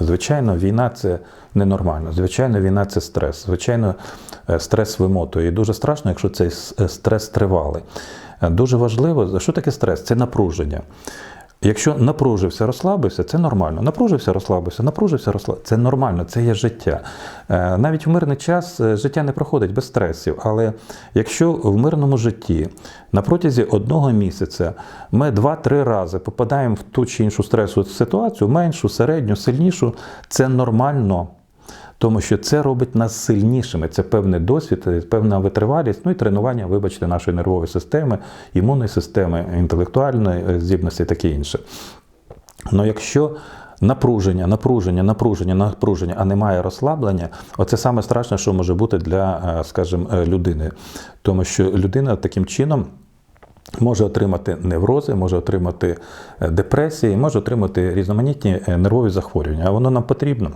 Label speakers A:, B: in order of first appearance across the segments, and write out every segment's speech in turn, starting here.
A: Звичайно, війна це ненормально. Звичайно, війна це стрес. Звичайно, е, стрес вимотує. І дуже страшно, якщо цей е, стрес тривалий. Е, Дуже важливо, що таке стрес? Це напруження. Якщо напружився, розслабився, це нормально. Напружився, розслабився, напружився, розслабився. Це нормально, це є життя. Е, Навіть в мирний час е, життя не проходить без стресів. Але якщо в мирному житті на протязі одного місяця ми два-три рази попадаємо в ту чи іншу стресову ситуацію, меншу, середню, сильнішу, це нормально. Тому що це робить нас сильнішими. Це певний досвід, е, певна витривалість, ну і тренування, вибачте, нашої нервової системи, імунної системи, інтелектуальної е, здібності і таке інше. Ну якщо напруження, напруження, напруження, напруження, а немає розслаблення, оце саме страшне, що може бути для, е, скажімо, людини. Тому що людина таким чином. Може отримати неврози, може отримати депресії, може отримати різноманітні нервові захворювання. А воно нам потрібно?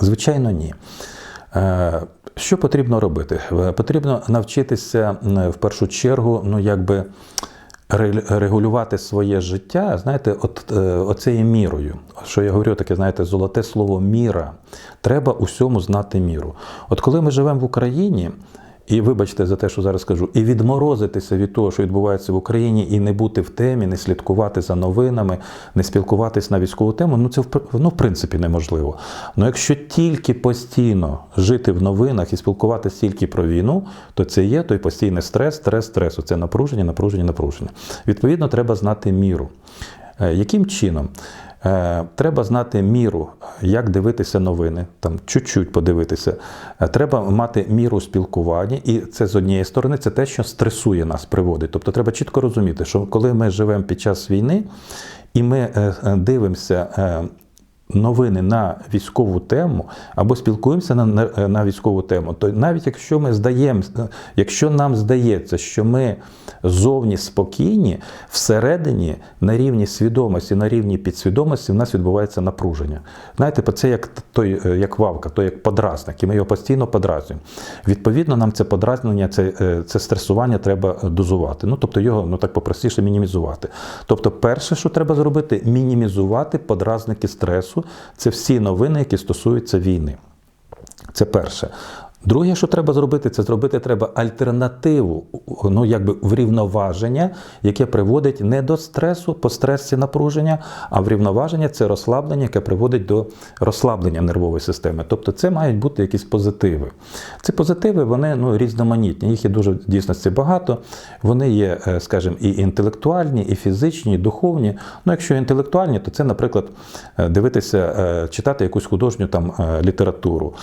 A: Звичайно, ні. Е, Що потрібно робити? Е, Потрібно навчитися в першу чергу, ну якби регулювати своє життя, знаєте, от е, оцею мірою. Що я говорю, таке, знаєте, золоте слово міра. Треба усьому знати міру. От коли ми живемо в Україні. І вибачте за те, що зараз скажу, і відморозитися від того, що відбувається в Україні, і не бути в темі, не слідкувати за новинами, не спілкуватись на військову тему, ну це ну, в принципі неможливо. Ну якщо тільки постійно жити в новинах і спілкуватися тільки про війну, то це є той постійний стрес, стрес, стрес. Це напруження, напруження, напруження. Відповідно, треба знати міру. Е, Яким чином? Е, Треба знати міру, як дивитися новини, там чуть-чуть подивитися. Е, Треба мати міру спілкування, і це з однієї сторони, це те, що стресує нас, приводить. Тобто треба чітко розуміти, що коли ми живемо під час війни і ми е, дивимося. Новини на військову тему або спілкуємося на, на, на військову тему, то навіть якщо ми здаємо, якщо нам здається, що ми зовні спокійні, всередині на рівні свідомості, на рівні підсвідомості в нас відбувається напруження. Знаєте, це як той, е, як вавка, то як подразник, і ми його постійно подразнюємо. Відповідно, нам це подразнення, це, е, це стресування треба дозувати. Ну тобто його ну так попростіше мінімізувати. Тобто, перше, що треба зробити, мінімізувати подразники стресу. Це всі новини, які стосуються війни. Це перше. Друге, що треба зробити, це зробити треба альтернативу, ну якби врівноваження, яке приводить не до стресу, по стресі напруження, а врівноваження це розслаблення, яке приводить до розслаблення нервової системи. Тобто це мають бути якісь позитиви. Ці позитиви вони ну, різноманітні, їх є дуже в дійсності багато. Вони є, е, скажімо, і інтелектуальні, і фізичні, і духовні. Ну, якщо інтелектуальні, то це, наприклад, е, дивитися, е, читати якусь художню там літературу,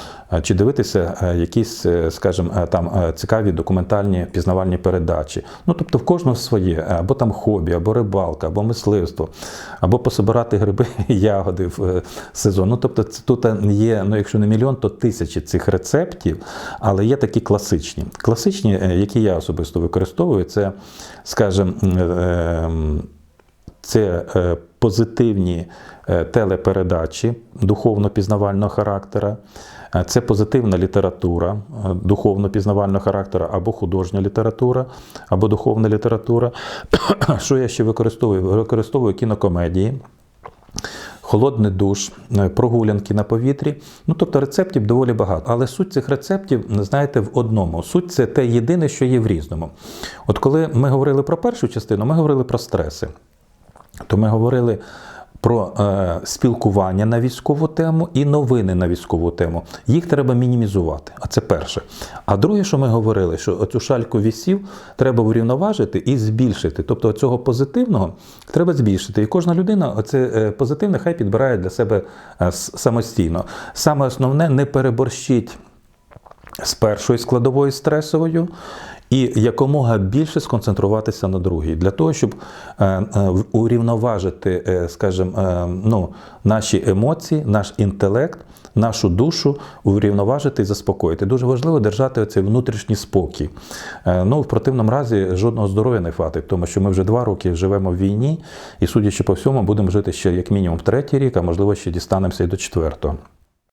A: чи дивитися якісь, е, скажімо, е, там е, цікаві документальні пізнавальні передачі. Ну, тобто в кожного своє, або там хобі, або рибалка, або мисливство, або пособирати гриби і ягоди в сезон. Ну, тобто це тут є, ну, якщо не мільйон, то тисячі цих рецептів, але є такі класичні. Класичні, які я особисто використовую, це, скажімо, е, це позитивні телепередачі духовно-пізнавального характера, це позитивна література е, духовно-пізнавального характера або художня література, або духовна література. Що я ще використовую? Використовую кінокомедії. Холодний душ, е, прогулянки на повітрі. Ну, тобто рецептів доволі багато. Але суть цих рецептів, знаєте, в одному. Суть це те єдине, що є в різному. От коли ми говорили про першу частину, ми говорили про стреси. То ми говорили про е, спілкування на військову тему і новини на військову тему. Їх треба мінімізувати. А це перше. А друге, що ми говорили, що оцю шальку вісів треба врівноважити і збільшити. Тобто цього позитивного треба збільшити. І кожна людина оце е, позитивне хай підбирає для себе е, самостійно. Саме основне не переборщіть з першою складовою стресовою. І якомога більше сконцентруватися на другій, для того, щоб е, е, урівноважити, е, скажімо, ну, наші емоції, наш інтелект, нашу душу, урівноважити і заспокоїти. Дуже важливо держати цей внутрішній спокій. Ну, в противному разі жодного здоров'я не хватить, тому що ми вже два роки живемо в війні, і судячи по всьому, будемо жити ще як мінімум третій рік, а можливо ще дістанемося і до четвертого.